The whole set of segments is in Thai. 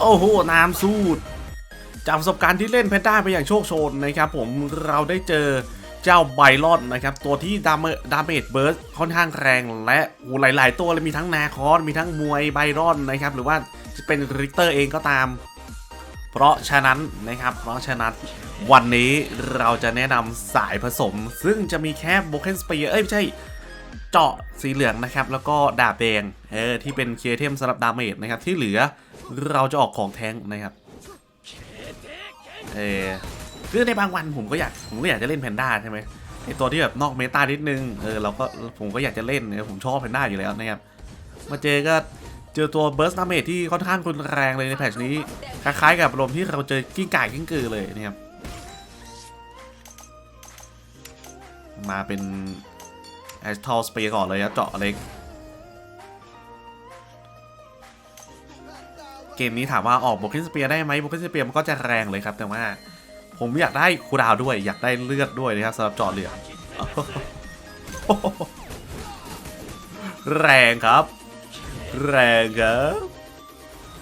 โอ้โห น้ำสูดจากประสบการณ์ที่เล่นแพนด้าไปอย่างโชคโชนนะครับผมเราได้เจอเจ้าไบรอนนะครับ ตัวที่ดามดาเมจเบิร์สค่อนข้างแรงและหลาย ๆ ตัวเลยมีทั้งนาคอสมีทั้งมวยไบรอนนะครับ หรือว่าจะเป็นริกเตอร์เองก็ตาม เพราะฉะนั้นนะครับ เพราะฉะนั้นวันนี้เราจะแนะนำสายผสม ซึ่งจะมีแค่โบเคนสเปียเอ้ยไม่ใช่เจาะสีเหลืองนะครับ แล้วก็ดาบแดงเออที่เป็นเคเทมสำหรับดาเมจนะครับที่เหลือ เราจะออกของแท้งนะครับเออคือในบางวันผมก็อยากผมก็อยากจะเล่นแพนด้าใช่ไหมไอตัวที่แบบนอกเมตานิดนึงเออเราก็ผมก็อยากจะเล่นเนี่ยผมชอบแพนด้าอยู่แล้วนะครับมาเจอก็เจอตัวเบิร์สดาเมจที่ค่อนข้างรุนแรงเลยในแพทชนี้คล้ายๆกับลมที่เราเจอกิ้งก่ายกิ้งกือเลยนะครับมาเป็นแอชทอลสเปก่อนเลยนะเจาะเล็ก เกมนี้ถามว่าออกโบกิสเปียได้ไหมโบกิสเปียมันก็จะแรงเลยครับ แต่ว่าผมอยากได้คูดาวด้วย อยากได้เลือดด้วยนะครับสำหรับจาะเหลืองแรงครับ แรงครับ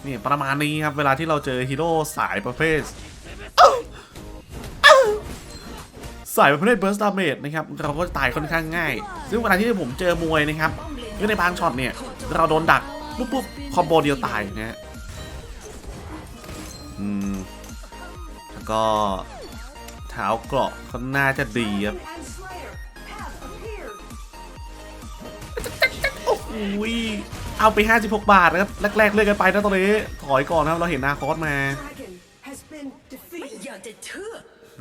นี่ประมาณนี้ครับ เวลาที่เราเจอฮีโร่สายประเภทสายประเภทเบิร์สดาเมจนะครับเราก็จะตายค่อนข้างง่าย ซึ่งเวลาที่ผมเจอมวยนะครับคือในบางช็อตเนี่ย เราโดนดักปุ๊บปุ๊บคอมโบเดียวตายนะฮะ อืมแล้วก็เท้าเกราะก็น่าจะดีครับโอ้โหยเอาไป 56 บาทนะครับแรกๆเลื่อนกันไปนะตอนนี้ถอยก่อนนะครับเราเห็นนาคอสมา Dragon has been ไม่ defeated. อยากจะเชื่อ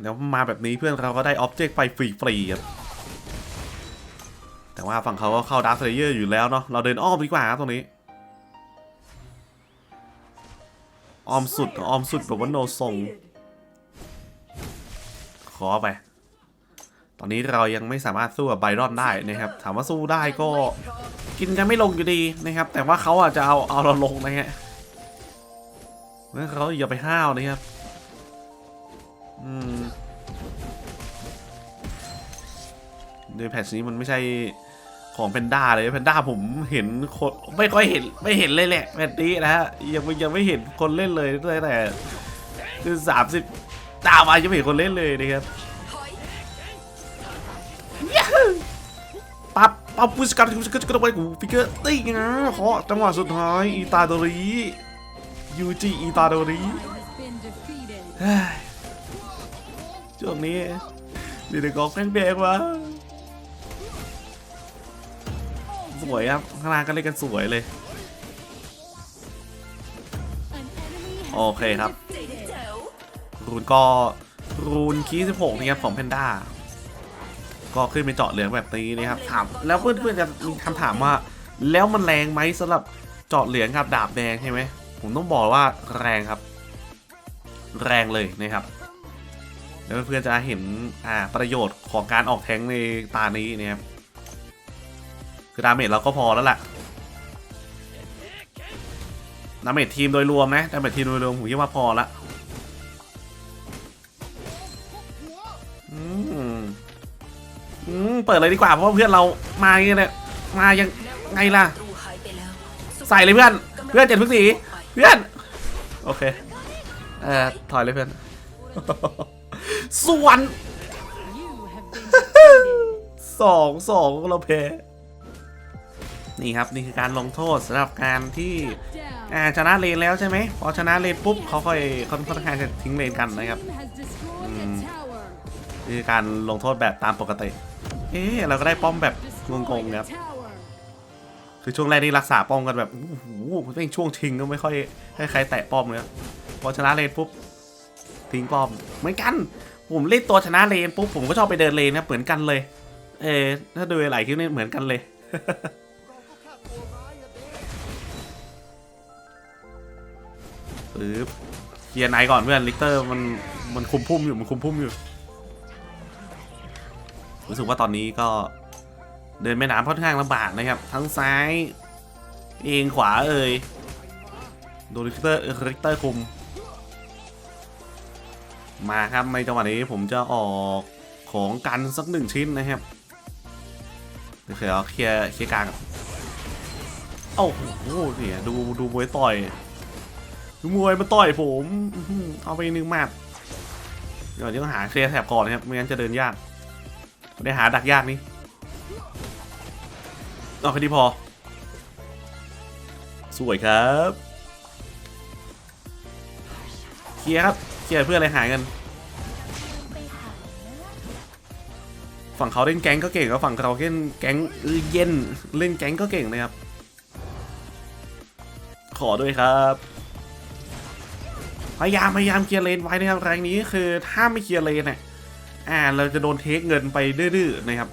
แล้วมาแบบนี้เพื่อนเราก็ได้ออบเจกต์ไปฟรีๆครับแต่ว่าฝั่งเขาก็เข้าดาร์ s เลเยอร์อยู่แล้วเนาะเราเดินอ้อมดีกว่าครับตรงนี้ ออมสุดออมสุดแบบว่าโนทรงขอไป ตอนนี้เรายังไม่สามารถสู้กับไบรอนได้นะครับ ถามว่าสู้ได้ก็กินกันไม่ลงอยู่ดีนะครับ แต่ว่าเขาอาจจะเอาเอาเราลงนะฮะนั่นเขาอย่าไปห้าวนะครับ อืมในแพทชนี้มันไม่ใช่ ของแพนด้าเลยแพนด้าผมเห็นคนไม่ค่อยเห็นไม่เห็นเลยแหละแพทนี้นะฮะยังยังไม่เห็นคนเล่นเลยตั้งแต่คือสามสิบตามมายังไม่เห็นคนเล่นเลยนะครับปั๊บปั๊บพุชกันพุชกันพุชกันไปกูฟิกเกอร์ตีนะขอจังหวะสุดท้ายอีตาโดริยูจิอีตาโดริเฮ้ยช่วงนี้มีแต่กองแดงวะ สวยครับข้างล่างก็เล่นกันสวยเลย โอเคครับ รูนก็รูนคีย์16นะครับของเพนด้าก็ขึ้นไปเจาะเหลืองแบบนี้นะครับถามแล้วเพื่อนๆจะมีคำถามว่า แล้วมันแรงไหมสำหรับเจาะเหลืองกับดาบแดงใช่ไหมผมต้องบอกว่าแรงครับ แรงเลยนะครับแล้วเพื่อนๆจะเห็นอ่าประโยชน์ของการออกแทงในตานี้นะครับ คือดาเมจเราก็พอแล้วล่ะดาเมจทีมโดยรวมนะดาเมจทีมโดยรวมผมคิดว่าพอละอืมอืมเปิดเลยดีกว่าเพราะาเพื่อนเรามาอย่างเงี้ยเนี่ยมายังไงล่ะ ใส่เลยเพื่อน เพื่อนเจ็ดพึ่งสีเพื่อน โอเคเอ่อถอยเลยเพื่อนส่วนสองสองเราแพ้ นี่ครับนี่คือการลงโทษสำหรับการที่ชนะเลนแล้วใช่ไหมพอชนะเลนปุ๊บเขาค่อยค่อนข้างจะทิ้งเลนกันนะครับนี่คือการลงโทษแบบตามปกติ เอ๊ะเราก็ได้ป้อมแบบงงๆครับคือช่วงแรกนี่รักษาป้อมกันแบบโอ้โหแม่งช่วงชิงก็ไม่ค่อยให้ใครแตะป้อมเลยพอชนะเลนปุ๊บทิ้งป้อมเหมือนกัน ผมเล่นตัวชนะเลนปุ๊บผมก็ชอบไปเดินเลนนะเหมือนกันเลย เออถ้าดูหลายคลิปนี่เหมือนกันเลย ปึ๊บเคลียร์ไนก่อนเพื่อนลิกเตอร์มันมันคุมพุ่มอยู่มันคุมพุ่มอยู่ รู้สึกว่าตอนนี้ก็เดินแม่น้ำค่อนข้างลำบากนะครับ ทั้งซ้าย เองขวาเอ่ยโดนลิกเตอร์ลิกเตอร์คุม มาครับในจังหวะนี้ผมจะออกของกันสักหนึ่งชิ้นนะครับเดี๋ยวเอาเคลียร์เคลียร์กลางโอ้โหเนี่ยดูดูมวยต่อย มวยมาต่อยผมเอาไปหนึ่งหมัดเดี๋ยวจะต้องหาเคลียร์แถบก่อนนะครับไม่งั้นจะเดินยากได้หาดักยากนี่เอาแค่นี้พอ สวยครับเคลียร์ครับเคลียร์เพื่ออะไรหายกัน ฝั่งเขาเล่นแก๊งก็เก่งแล้วฝั่งเราเล่นแก๊งเย็นเล่นแก๊งก็เก่งนะครับ ขอด้วยครับ พยายามพยายามเคลียร์เลนไว้นะครับแรงนี้คือถ้าไม่เคลียร์เลนเนี่ยอ่าเราจะโดนเทคเงินไปดื้อๆนะครับ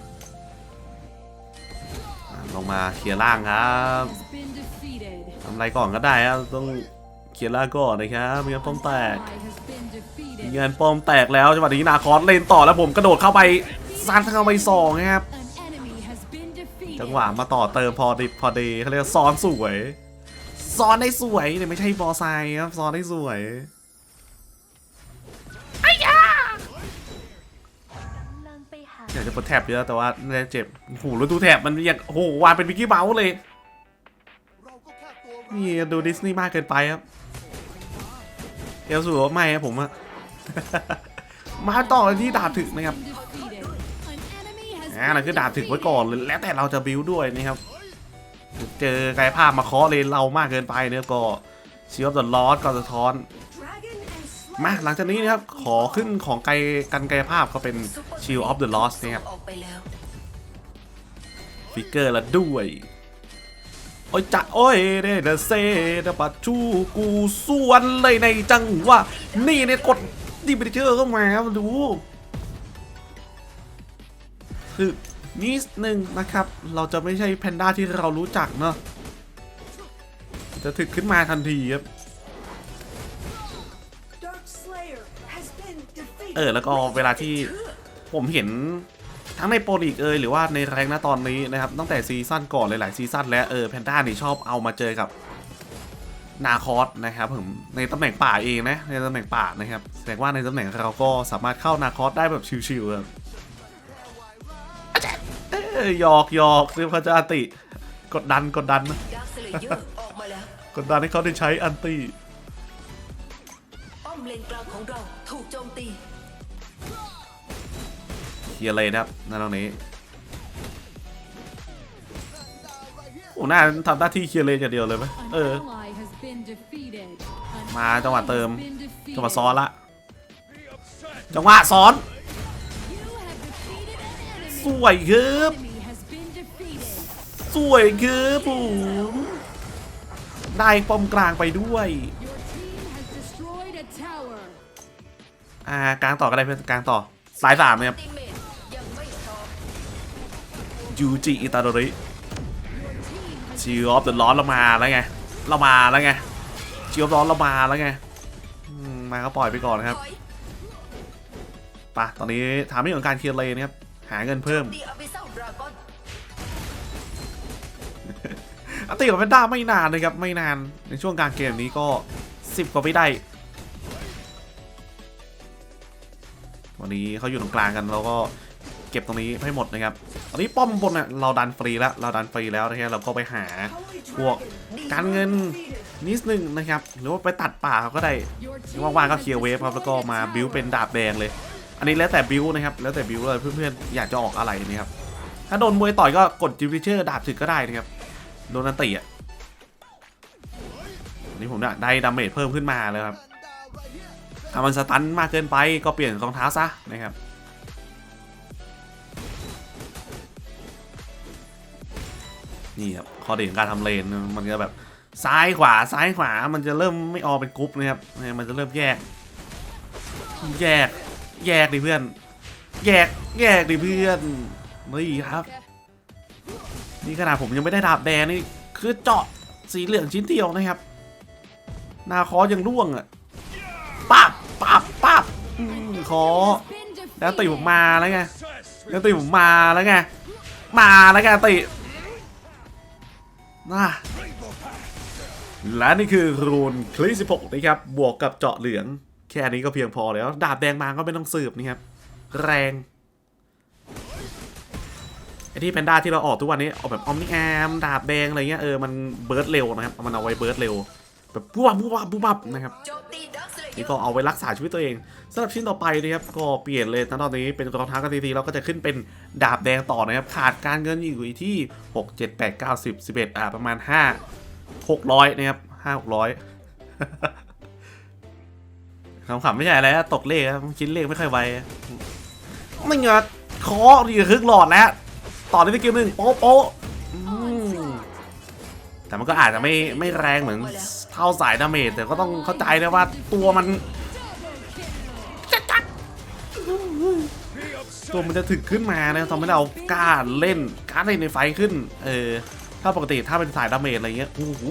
ลงมาเคลียร์ล่างครับทำไรก่อนก็ได้ครับต้องเคลียร์ล่างก่อนนะครับไม่งั้นป้อมแตก Ally has been defeated. เงินป้อมแตกแล้วจังหวะนี้นาคอสเลนต่อแล้วผมกระโดดเข้าไปซัดเข้าไปสองครับจังหวะมาต่อเติมพอดิพอดีเขาเรียกซ้อนสวยซ้อนได้สวยแต่ไม่ใช่บอไซครับซ้อนได้สวย อยากจะปลดแท็บเยอะแต่ว่าน่าจะเจ็บโอ้โหแล้วดูแท็บมันอยังโอ้โหวางเป็นวิกกี้เมาส์เลยนี่ดูดิสนีย์มากเกินไปครับเอลสูว่าไม่ครับผมอะมาต่อที่ดาบถึกนะครับอ่านั่นคือดาบถึกไว้ก่อนเลยแล้วแต่เราจะบิวด้วยนะครับ เจอกายภาพมาเคาะเลนเรามากเกินไปเนี่ยก็ชีวอฟเดอะลอสก็สะท้อน มาหลังจากนี้นะครับ ขอขึ้นของไกลกันไกายภาพก็เป็น Shield of the Lost นะครับออกไปแล้วฟิกเกอร์ละด้วย โอ้ยจะโอ้ยเดเดเซเดปัดชูกูส่วนเลยในจังหวะนี่เนี่ยกดดีบิเชอร์เข้ามาครับดูคือนิดนึงนะครับ เราจะไม่ใช่แพนด้าที่เรารู้จักเนอะจะถึกขึ้นมาทันทีครับ เออแล้วก็เวลาที่ผมเห็นทั้งในโปรลีกเอยหรือว่าในแรงนะตอนนี้นะครับตั้งแต่ซีซั่นก่อนหลายๆซีซั่นแล้วเออแพนด้านี่ชอบเอามาเจอกับนาคอสนะครับผมในตำแหน่งป่าเองนะในตำแหน่งป่านะครับแสดงว่าในตำแหน่งเราก็สามารถเข้านาคอสได้แบบชิวๆครับอาจารย์เออหยอกหยอกเรียกเขาจะอันติกดดันกดดันนะกมาแล้วกดดันให้เขาได้ใช้อันติป้อมเลนกลางของเรา ลียร์เลยนะครับนั่นตรงนี้โอ้หน่าทำหน้าที่เคลียร์เลยอย่างเดียวเลยไหมเออ มาจังหวะเติม จังหวะซ้อนละ จังหวะซ้อน สวยครับสวยครับผมได้ป้อมกลางไปด้วย อ่ากลางต่อก็ได้เพื่อนกลางต่อ สายสามนะครับ ยูจิอิตาโดริชิวออฟเดือะร้อนเรามาแล้วไง เรามาแล้วไงชิวออฟร้อนเรามาแล้วไงมาก็ปล่อยไปก่อนนะครับปะตอนนี้ถามเรื่องของการเคลียร์เลนครับ หาเงินเพิ่มตีอภิเษกดราก้อนอันตีกับแพนด้าไม่นานนะครับ ไม่นาน ในช่วงกลางเกมนี้ก็ 10 กว่าวิได้วันนี้เขาอยู่ตรงกลางกันเราก็ เก็บตรงนี้ให้หมดนะครับตอนนี้ป้อมบนน่ะเราดันฟรีแล้วเราดันฟรีแล้วนะครับเราก็ไปหาพวกการเงินนิดนึงนะครับหรือว่าไปตัดป่าเขาก็ได้ว่างๆก็เคลียร์เวฟครับแล้วก็มาบิวเป็นดาบแดงเลย อันนี้แล้วแต่บิวนะครับแล้วแต่บิวเลยเพื่อนๆอยากจะออกอะไรนะครับถ้าโดนมวยต่อยก็กดจิวิเชอร์ดาบถึกก็ได้นะครับโดนอันติอะอันนี้ผมได้ดาเมจเพิ่มขึ้นมาเลยครับถ้ามันสตันมากเกินไปก็เปลี่ยนรองเท้าซะนะครับ นี่ครับข้อดีของการทำเลนมันจะแบบซ้ายขวาซ้ายขวามันจะเริ่มไม่ออกเป็นกรุ๊ปนะครับนี่มันจะเริ่มแยก แยกแยกดิเพื่อน แยกแยกดิเพื่อนนี่ครับ นี่ขนาดผมยังไม่ได้ดาบแดงนี่คือเจาะสีเหลืองชิ้นเดียวนะครับ นาคอยังร่วงอะปั๊บปั๊บปั๊บอืมขอแล้วตีผมมาแล้วไงแล้วตีผมมาแล้วไงมาแล้วไงตี น่าและนี่คือรูนคลี16นะครับ บวกกับเจาะเหลือง แค่นี้ก็เพียงพอแล้ว ดาบแดงมาก็ไม่ต้องสืบนี่ครับ แรงไอที่แพนด้าที่เราออกทุกวันนี้ ออกแบบออมนิแอมดาบแดงอะไรเงี้ยเออมันเบิร์ดเร็วนะครับมันเอาไว้เบิร์ดเร็วแบบปุ๊บปั๊บปุ๊บปั๊บปุ๊บปั๊บนะครับโจมตีดักสเลเยนี่อก็ร์เอาไว้รักษาชีวิตตัวเอง สำหรับชิ้นต่อไปนะครับก็เปลี่ยนเลยนะตอนนี้เป็นรองเท้ากันทีๆเราก็จะขึ้นเป็นดาบแดงต่อนะครับ ขาดการเงินอยู่ที่ 6 7 8 9 10 11 อ่าประมาณ 5 600 นะครับ 5 600คำขำไม่ใช่อะไรตกเลขครับคิดเลขไม่ค่อยไวไม่เงยคอดีครึ่งหลอดแล้ว ต่อในสกิลหนึ่งโป๊ะโป๊ะแต่มันก็อาจจะไม่ไม่แรงเหมือนเท่าสายดาเมจแต่ก็ต้องเข้าใจนะว่าตัวมัน ตัวมันจะถึกขึ้นมานะทำให้เรากล้าเล่นกล้าเล่นในไฟขึ้น เออ ถ้าปกติถ้าเป็นสายดาเมจอะไรเงี้ยโอ้โห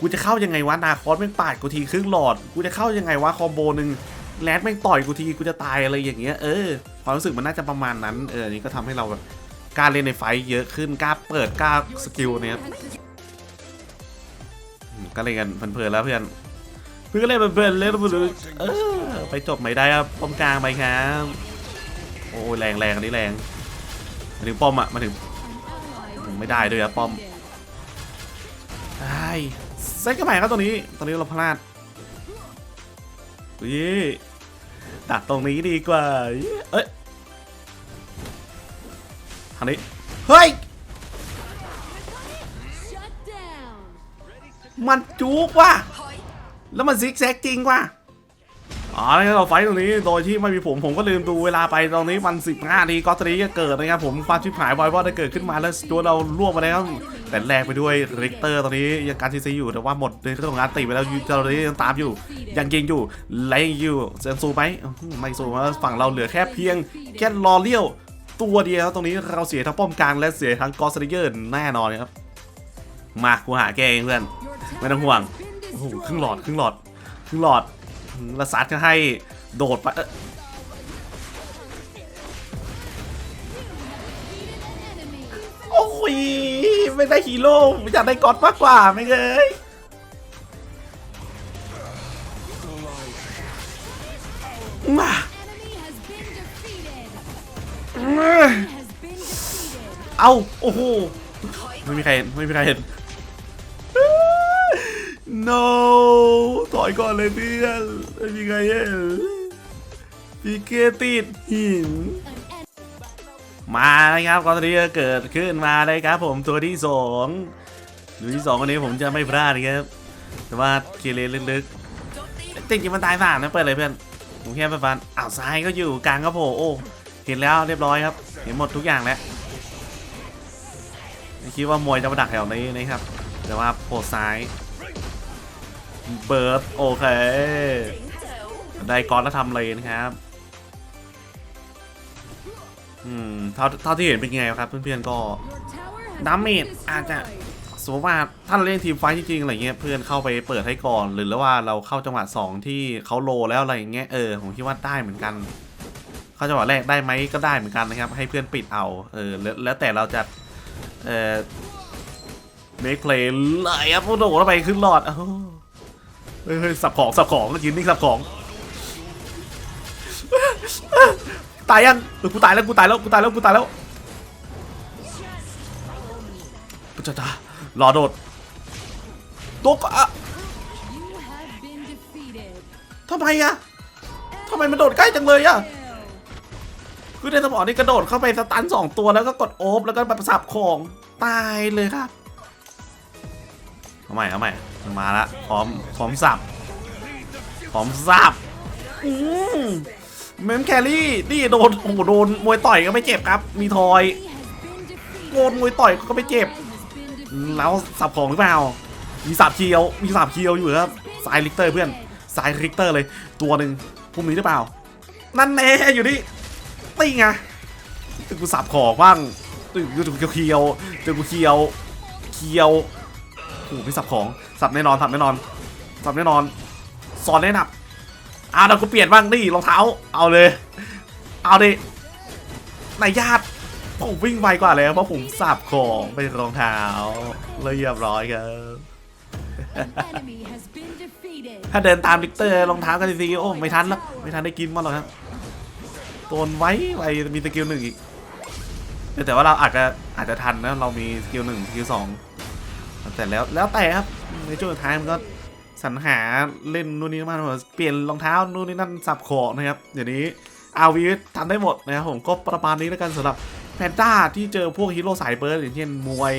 กูจะเข้ายังไงวะนาคอสแม่งปาดกูทีครึ่งหลอด กูจะเข้ายังไงวะคอมโบหนึ่งแรดแม่งต่อยกูทีกูจะตายอะไรอย่างเงี้ยเออความรู้สึกมันน่าจะประมาณนั้นเออนี่ก็ทำให้เราแบบกล้าเล่นในไฟเยอะขึ้นกล้าเปิดกล้าสกิลเนี่ยก็เล่นกันเพลินๆแล้วเพื่อนเพื่อนก็เล่นเพลินๆเล่นเพลินเออไปจบไม่ได้ครับป้อมกลางไปครับ โอ้ยแรงแรงอันนี้แรงมาถึงป้อมอะมาถึงไม่ได้ด้วยอะป้อมไอ้เซ็ตกันใหม่ครับตรงนี้ ตอนนี้เราพลาดยี่ดักตรงนี้ดีกว่า เอ้ยทางนี้ เฮ้ย มันจุกว่ะ แล้วมันซิกแซกจริงว่ะ อ๋อแล้วเราไฟตรงนี้โดยที่ไม่มีผมผมก็ลืมดูเวลาไปตรงนี้มัน15นาทีก็ตรีก็เกิดนะครับผมความชิบหายบอยว่าได้เกิดขึ้นมาแล้วตัวเราล่วงไปแล้วแต่แลกไปด้วยริกเตอร์ตอนนี้ยังการทีซีอยู่แต่ว่าหมดในเรื่องของการตีไปแล้วตอนนี้ยังตามอยู่ ยังยิงอยู่และยังอยู่เซนซูไหมไม่ซูเพราฝั่งเราเหลือแค่เพียงแค่รอเลี้ยวตัวเดียวตรงนี้เราเสียทั้งป้อมกลางและเสียทั้งกอสเตเยอร์แน่นอนครับมากูหาแกเองเพื่อนไม่ต้องห่วงโอ้โหครึ่งหลอดครึ่งหลอดครึ่งหลอด ล้วซัดก็ให้โดดไปโอ้ยไม่ได้ฮีโร่อยากได้ก๊อตมากกว่าไม่เลยมาเอาโอ้โหไม่มีใครเห็นไม่มีใครเห็น no ถอยก่อนเลยเพื่อนไม่มีใครเห็นพีเกติดหิน มาแล้วครับก็ตอนนี้เกิดขึ้นมาเลยครับ ผมตัวที่สองตัวที่สองวันนี้ผมจะไม่พลาดนะครับ แต่ว่าเกเรลึกโจมตีๆจริงมันตายสามนะเปิดเลยเพื่อนผมแค่ไปฟันอ้าวซ้ายก็อยู่กลางก็โผล่โอ้เห็นแล้วเรียบร้อยครับ เห็นหมดทุกอย่างแล้วไม่คิดว่ามวยจะมาดักแถวนี้นะครับ แต่ว่าโผล่ซ้าย เบิร์ดโอเค ได้ก้อนแล้วทำเลยนะครับ อืมเท่าเท่าที่เห็นเป็นไงครับ เพื่อนๆก็ดา been เมจอาจจะสมมติว่าถ้าเราเล่นทีมไฟจริงๆอะไรเงี้ยเพื่อนเข้าไปเปิดให้ก่อน หรือว่าเราเข้าจังหวะ 2 ที่เขาโลแล้วอะไรเงี้ยเออผมคิดว่าได้เหมือนกัน เข้าจังหวะแรกได้ไหมก็ได้เหมือนกันนะครับ ให้เพื่อนปิดเอาเออแล้วแต่เราจะเออ make play เลยครับโอ้โหแล้วไปขึ้นหลอดโอ้ เฮ้ยเฮ้ยสับของสับของยืนนิ่งสับของ ตายยังเออกูตายแล้วกูตายแล้วกูตายแล้วกูตายแล้วปุจจารอโดดโดดก็อะทำไมอะทำไมมันโดดใกล้จังเลยอะคือในสมองนี่กระโดดเข้าไปสตันสองตัวแล้วก็กดโอฟแล้วก็แบบสับของ ตายเลยครับเอาใหม่เอาใหม่ มาละพร้อมพร้อมสับพร้อมสับอืมเมมแครี่นี่โดนโอ้โหโดนมวยต่อยก็ไม่เจ็บครับ มีทอยโดนมวยต่อยก็ไม่เจ็บ แล้วสับของหรือเปล่า มีสับเคียวมีสับเคียวอยู่ครับสายลิกเตอร์เพื่อนสายลิกเตอร์เลย ตัวหนึ่งพุ่มนี้หรือเปล่า นั่นแน่อยู่นี่ตีไงตึกกูสับของบ้างตึกกูเคียวตึกกูเคียวเคียว โอ้ไม่สับของ สับแน่นอน สับแน่นอน สับแน่นอนสอนแน่นับอ้าวเราก็เปลี่ยนบ้างนี่รองเท้า เอาเลย เอาดินายญาติผมวิ่งไวกว่าแล้วเพราะผมสับของเป็นรองเท้าเรียบร้อยครับ ถ้าเดินตามลิกเตอร์รองเท้ากันดีๆโอ้ไม่ทันแล้วไม่ทันได้กินมันหรอกครับโดนไว้ไวมีสกิลหนึ่งอีกแต่ว่าเราอาจจะอาจจะทันนะเรามีสกิลหนึ่งสกิลสอง แต่แล้วแล้วแต่ครับในช่วงสุดท้ายมันก็สรรหาเล่นนู่นนี่มาเปลี่ยนรองเท้านู่นนี่นั่นสับของนะครับเดี๋ยวนี้อาวีทำได้หมดนะครับผมก็ประมาณนี้แล้วกันสำหรับแพนด้าที่เจอพวกฮีโร่สายเบิร์ดอย่างเช่นมวย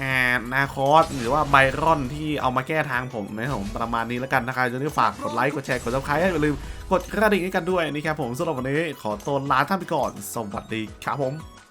อ่านาคอสหรือว่าไบรอนที่เอามาแก้ทางผมนะครับผมประมาณนี้แล้วกันนะครับจะได้ฝากกดไลค์กดแชร์กดซับสไครต์อย่าลืมกดกระดิ่งให้กันด้วยนะครับผมสำหรับวันนี้ขอตัวลาท่านไปก่อน สวัสดีครับผม